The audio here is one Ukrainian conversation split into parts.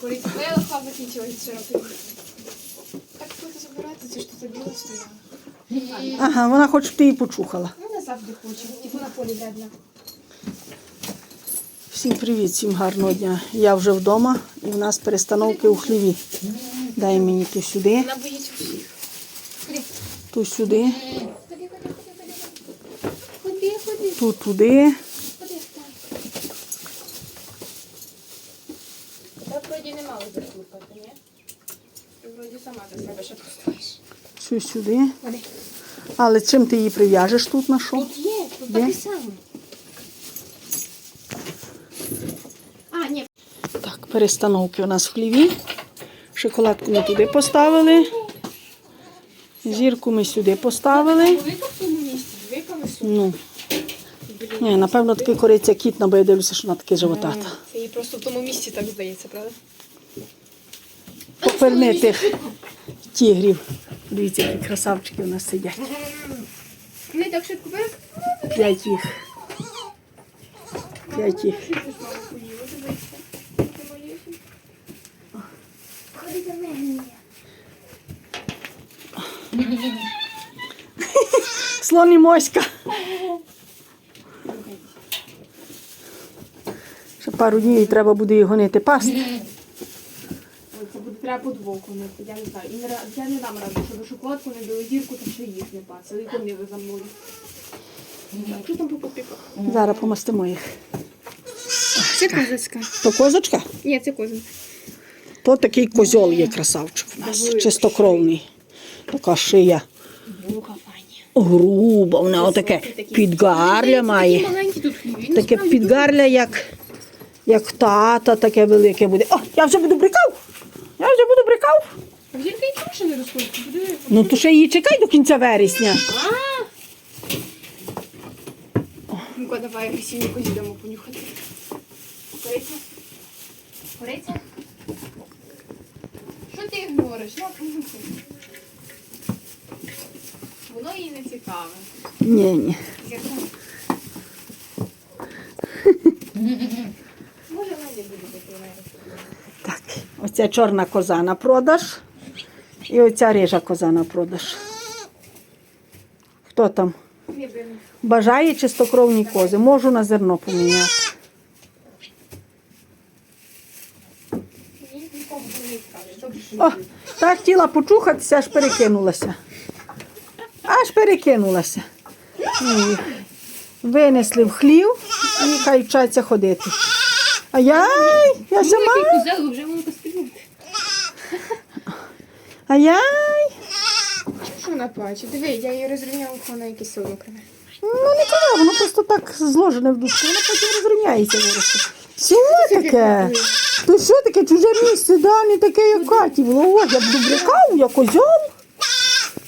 Кориця клеїла, хлам закінчилась вчора. Так тут забирати, це ж тут біло стояло. Ага, вона хоче, щоб ти її почухала. Вона завжди хоче, тільки на полі вредна. Всім привіт, всім гарного дня. Я вже вдома і в нас перестановки у хліві. Дай мені ту сюди, Вона боїться всіх. Ту сюди, ходи, ходи, ходи, ходи. Ходи, ходи, ту туди. ходи. Та вроді не мало заслухати, ні? Ти вроді сама за себе ще поставиш. Цю сюди. Але чим ти її прив'яжеш тут на що? Тут є, тут Є? таке саме. А, ні, Так, перестановки у нас в хліві. Шоколадку ми туди поставили. Зірку ми сюди поставили. Ну, ні, напевно, такий кориця кітна, бо я дивлюся, що вона таке животата. Це їй просто в тому місці так здається, правда? Поверни тих тігрів. Дивіться, які красавчики у нас сидять. Не так швидко. П'ять їх. П'ять їх. Слон і моська. Ще пару днів і треба буде її гонити пасти. Треба подвох нести, я не знаю. І не, я не дам раду, щоб шоколадку не дали зірку, та ще їх не пасили. І конили за мною. Що там по копійках? Зараз помастимо їх. Це козацька. То козочка? Ні, це козин. То такий козьол є красавчик у нас, чистокровний. Така шия груба, вона отаке підгарля має. Таке підгарля, як, як тата, таке велике буде. О, я вже буду брикав! Я вже буду брикав. А зірка і ще не розходиться. Подиви. Ну то ще її чекай до кінця вересня. Ну-ка, давай агресивненько зійдемо понюхати. Кориця? Кориця? Що ти ігнориш? Ну, понюхай. Воно їй не цікаве. Ні, ні. Зірка. Може, Надя буде таке Так, оця чорна коза на продаж. І оця рижа коза на продаж. Хто там? Бажає чистокровні кози. Можу на зерно поміняти. О, так хотіла почухатися, аж перекинулася. Аж перекинулася. Ну, їх Винесли в хлів і хай вчаться ходити. А я, я сама, Козел вже можна пострілити. а я. Що вона плаче? Диви, я її розрівняла, вона якісь силу криве. Ну не кажу, воно просто так зложене в душі, воно потім розрівняється виросте. Що таке? То що таке чуже місце, да, не таке, як в Каті було. О, я б добрякав, я козьом.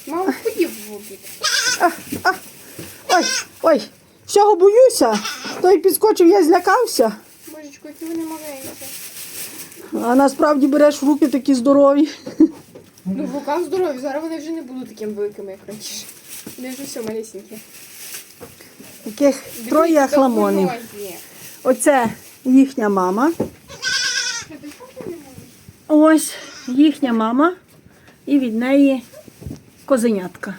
Мама ходів в обід. А, а, ой, ой, всього боюся. Той підскочив, я злякався. Божечко, які вони маленькі. А насправді береш в руки такі здорові. Ну, в руках здорові, зараз вони вже не будуть такими великими, як раніше. Вони вже все малесенькі. Таких троє ахламонів. Оце їхня мама. Ось їхня мама. І від неї козенятка.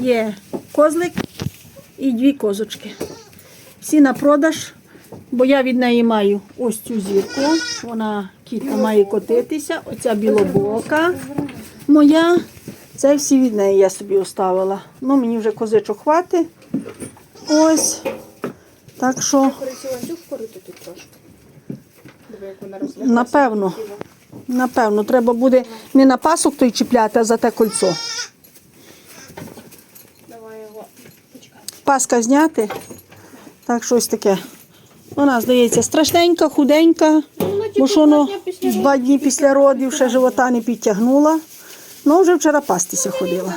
Є козлик і дві козочки. Всі на продаж, бо я від неї маю ось цю зірку. Вона кітка має котитися. Оця білобока моя. Це всі від неї я собі оставила. Ну, мені вже козичок хватить. Ось. Так що, напевно, напевно, треба буде не на пасок той чіпляти, а за те кольцо. Паска зняти. Так, щось таке. Вона, здається, страшненька, худенька, бо що воно два дні після родів ще живота не підтягнула. Ну, вже вчора пастися ходила.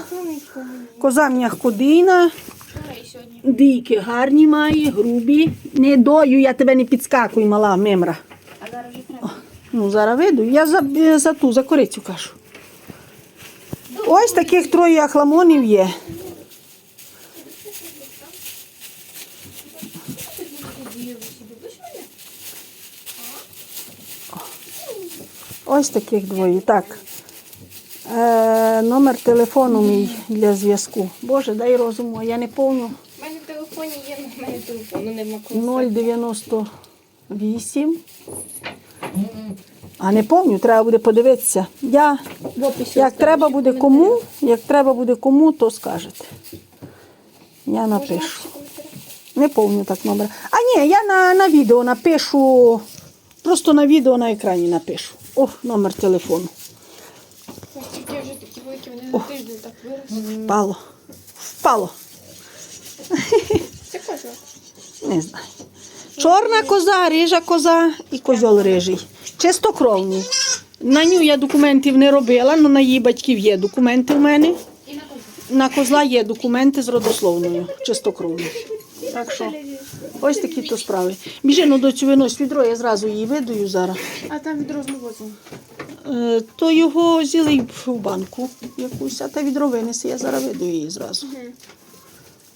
Коза сьогодні. дійки гарні має, грубі. Не дою, я тебе не підскакуй, мала мимра. А зараз вже треба. Ну, зараз виду. Я за, за ту, за корицю кажу. Ось таких троє ахламонів є. Ось таких двоє. Так. Е, номер телефону мій для зв'язку. Боже, дай розуму, я не помню. У мене в телефоні є, але в мене телефону нема коли. 098. А не помню, треба буде подивитися. Я, В описі як оставлю, треба буде кому, як треба буде кому, то скажете. Я напишу. Не помню так номер. А ні, я на, на відео напишу. Просто на відео на екрані напишу. О, номер телефону. Тільки вже такі великі, вони на тиждень так виросли. Впало. Впало. Це коза. Не знаю. Чорна коза, рижа коза і козьол рижий. Чистокровний. На ню я документів не робила, але на її батьків є документи в мене. На. На козла є документи з родословною, чистокровною. Так що, ось такі то справи. Біжи, ну до цю винось відро, я зразу її видаю зараз. А там відро з возом. Е, то його взяли в банку якусь, а та відро винесе, я зараз видаю її зразу.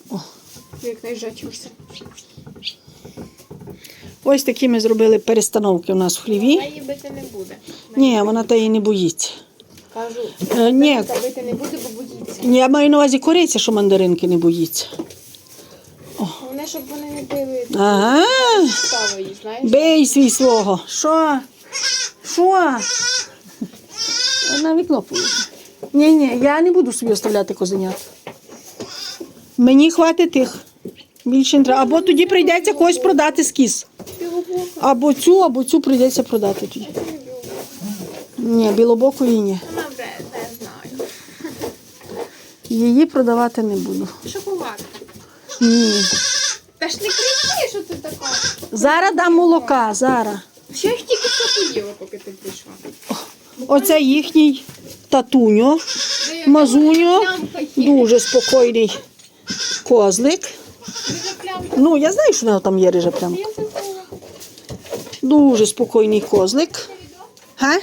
О. Як найжачився. Ось такі ми зробили перестановки у нас в хліві. Вона її бити не буде. Ні, вона та її не боїться. Кажу. Е, ні, бити не буде, бо боїться. я маю на увазі кориця, що мандаринки не боїться. Щоб вони не били Ага, ставу її, знаєш? бей свій свого. Що? Що? На вікно поїде. Ні, ні, я не буду собі оставляти козенят. Мені хватить тих. Більше не треба. Або тоді прийдеться когось продати. Білобока. Або цю, або цю прийдеться продати тоді. Ні, ні. Вона не знаю. Її продавати не буду. Шоколад. Ні. Та ж не кричи, що ти така. Зараз дам молока, зараз. Ще їх тільки що поїла, поки ти прийшла. Оце їхній татуньо, мазуньо, дуже спокійний козлик. Ну, я знаю, що в нього там є рижа плямка. Дуже спокійний козлик. Га?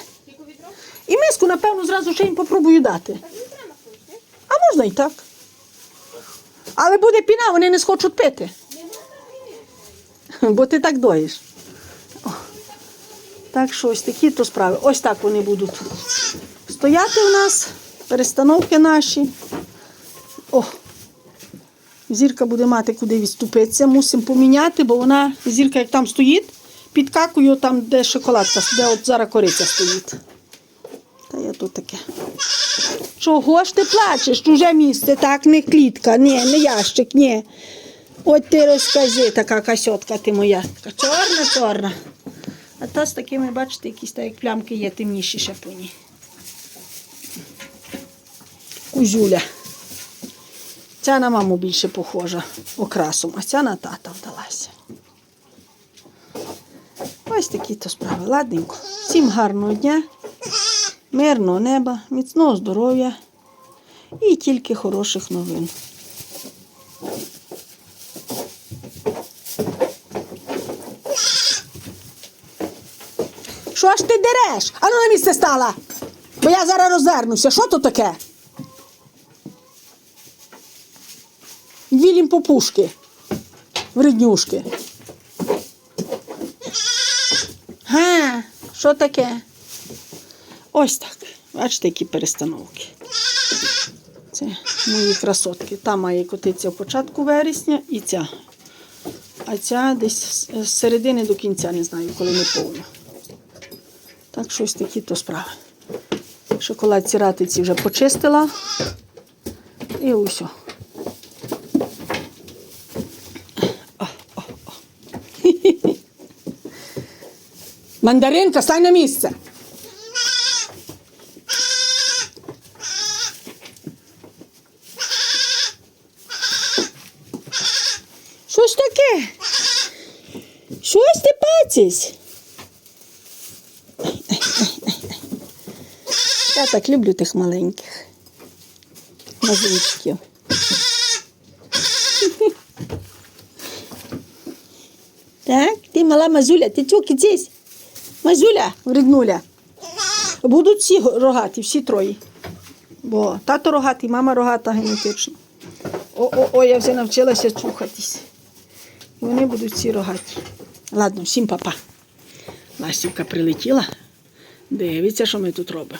І миску, напевно, зразу ще їм попробую дати. А можна і так. Але буде піна, вони не схочуть пити. Бо ти так доїш. Так що ось такі то справи. Ось так вони будуть стояти у нас, перестановки наші. О, зірка буде мати куди відступитися. Мусимо поміняти, бо вона, зірка, як там стоїть, підкакує там, де шоколадка, де от зараз кориця стоїть. Та я тут таке. Чого ж ти плачеш? Чуже місце, так, не клітка, ні, не ящик, ні. От ти розкажи, така касьотка ти моя. Така чорна, чорна. А та з такими, бачите, якісь так, як плямки є, темніші ще. Кузюля. Ця на маму більше похожа окрасом, а ця на тата вдалася. Ось такі то справи. Ладненько. Всім гарного дня, мирного неба, міцного здоров'я і тільки хороших новин. Що ж ти дереш? Ану на місце стала. Бо я зараз розвернуся. Що то таке? Вілім попушки. Вреднюшки. Га, що таке? Ось так. Бачите, які перестановки. Це мої красотки. Та має котитися в початку вересня і ця. А ця десь з середини до кінця, не знаю, коли не повно. Так, щось такі то справи. Шоколадці ратиці вже почистила. І усе. Мандаринка, стань на місце. Що ж таке? Щось ти пацись? Я так люблю тих маленьких мазунчиків. Так, ти мала мазуля, ти чого кицись? Мазуля, вреднуля. Будуть всі рогаті, всі троє. Бо тато рогатий, мама рогата генетично. О-о-о, я вже навчилася чухатись. Вони будуть всі рогаті. Ладно, всім папа. Настюка прилетіла. Дивіться, що ми тут робимо.